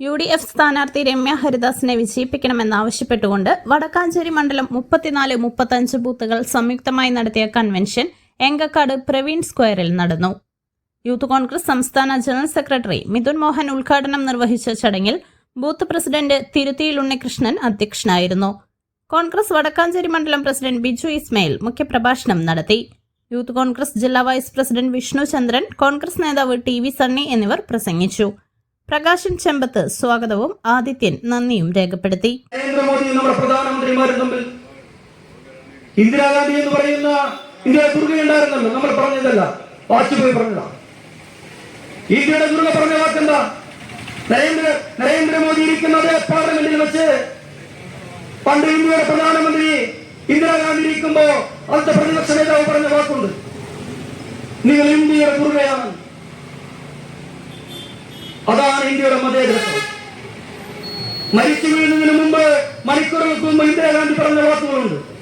U D F സ്ഥാനാർത്ഥി രമ്യ ഹരിദാസിനെ വിജയിപ്പിക്കണമെന്നാവശ്യപ്പെട്ടുകൊണ്ട് വടക്കാഞ്ചേരി മണ്ഡലം മുപ്പത്തിനാല് മുപ്പത്തഞ്ച് ബൂത്തുകൾ സംയുക്തമായി നടത്തിയ കൺവെൻഷൻ എങ്കക്കാട് പ്രവീൺ സ്ക്വയറിൽ നടന്നു. യൂത്ത് കോൺഗ്രസ് സംസ്ഥാന ജനറൽ സെക്രട്ടറി മിഥുൻ മോഹൻ ഉദ്ഘാടനം നിർവഹിച്ച ചടങ്ങിൽ ബൂത്ത് പ്രസിഡന്റ് തിരുത്തിയിൽ ഉണ്ണികൃഷ്ണൻ അധ്യക്ഷനായിരുന്നു. കോൺഗ്രസ് വടക്കാഞ്ചേരി മണ്ഡലം പ്രസിഡന്റ് ബിജു ഇസ്മയിൽ മുഖ്യപ്രഭാഷണം നടത്തി. യൂത്ത് കോൺഗ്രസ് ജില്ലാ വൈസ് പ്രസിഡന്റ് വിഷ്ണു ചന്ദ്രൻ കോൺഗ്രസ് നേതാവ് ടി വി സണ്ണി എന്നിവർ പ്രസംഗിച്ചു. പ്രകാശൻ ചെമ്പത്ത് സ്വാഗതവും ആദിത്യൻ നന്ദിയും രേഖപ്പെടുത്തി. നരേന്ദ്രമോദി നമ്മുടെ പ്രധാനമന്ത്രിമാരും തമ്മിൽ ഇന്ദിരാഗാന്ധി എന്ന് പറയുന്ന ഇന്ത്യയുടെ ദുർഗ ഉണ്ടായിരുന്നല്ലോ നമ്മൾ പറഞ്ഞതല്ല വാജ്പേയി പറഞ്ഞതാ. ഇന്ത്യയുടെ ദുർഗ പറഞ്ഞ വാക്കെന്താ? നരേന്ദ്ര നരേന്ദ്രമോദി ഇരിക്കുന്ന അതേ പാർലമെന്റിൽ വെച്ച് പണ്ട് ഇന്ത്യയുടെ പ്രധാനമന്ത്രി ഇന്ദിരാഗാന്ധി ഇരിക്കുമ്പോ അവിടുത്തെ പ്രതിപക്ഷ നേതാവ് പറഞ്ഞ വാക്കുണ്ട് നിങ്ങൾ ഇന്ത്യയുടെ ദുർഗയാണ് അതാണ് ഇന്ത്യയുടെ മതേതരത്വം. മരിച്ചു വീഴുന്നതിന് മുമ്പ് മണിക്കൂറുകൾക്ക് മുമ്പ് ഇന്ദിരാഗാന്ധി പറഞ്ഞ വാക്കുകളുണ്ട്.